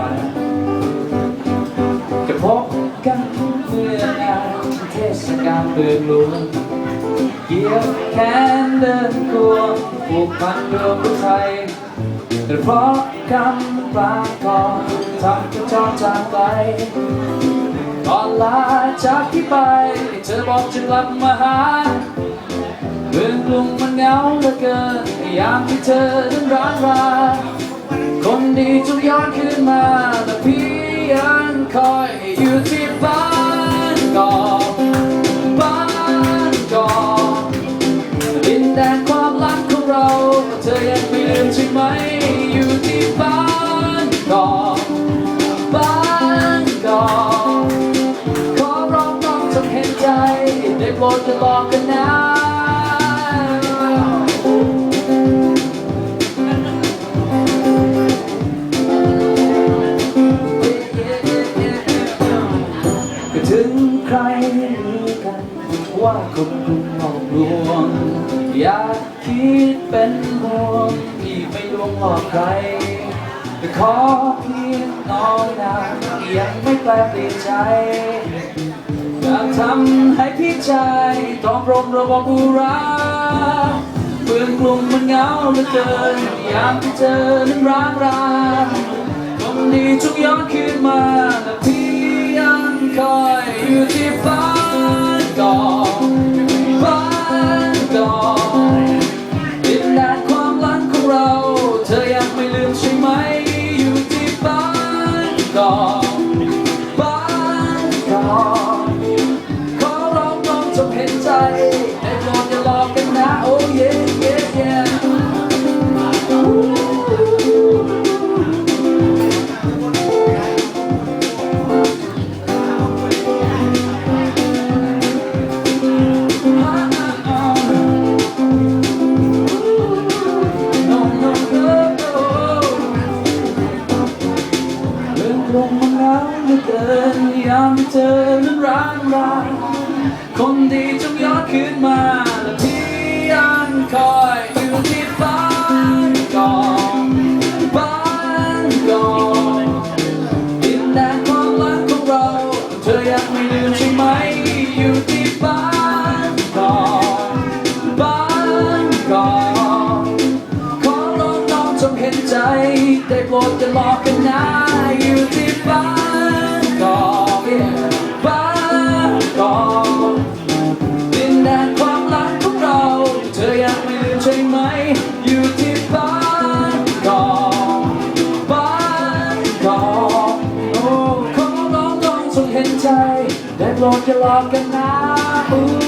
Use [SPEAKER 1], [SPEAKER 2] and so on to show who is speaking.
[SPEAKER 1] อนจะพบกันเมื่องานเทศกาลเปิดหลวงเกี่ยวแขนเดินตัวผูกพันรวมไทยแต่เพราะคำปรากรทำกันจองจางไปก่อนลาจากที่ไป เธอบอกจะกลับมาหาเรื่องลุงมันเหงาเหลือเกินยามที่เธอเดินร้างราคนดีจงย้อนคืน มาแต่พี่ยังคอยอยู่ที่บ้านก่อบ้านก่อดินแดนความรักของเราเธอยังไม่ลืมใช่ไหมอยู่ที่บ้านก่อบ้านก่อขอร้องน้องจงเห็นใจได้โปรดอย่าหลอกกันนะ ใครรู้กัน ว่าคนกรุงหลอกลวง อย่าคิดเป็นห่วงที่ไม่ลวงหลอกใครแต่ขอเพียงน้อยนายังไม่แปลเปลี่ยนใจอยากทำให้พี่ใจต้องรมระวังอุราเมืองกรุงมันเหงาเหลือเกินยามที่เจอนั้นร้างราคนดีจงย้อนคืนมาา เธอนั้นร้างรายคนดีจงย้อนคืนมาและพี่ยังคอยอยู่ที่บ้านก่อนบ้านก่อนดินแดนความรักของเรา เธอยังไม่ลืมใช่ไหมอยู่ที่บ้านก่อนบ้านก่อนขอร้องน้องจงเห็นใจ ได้โปรดอย่าหลอกกันนะอยู่ที่บ้าน ไหมอยู่ที่บ้านกอนบ้านกอนโอ้ขอร้องต้องจงเห็นใจ ได้โปรดอย่าหลอกกันนะ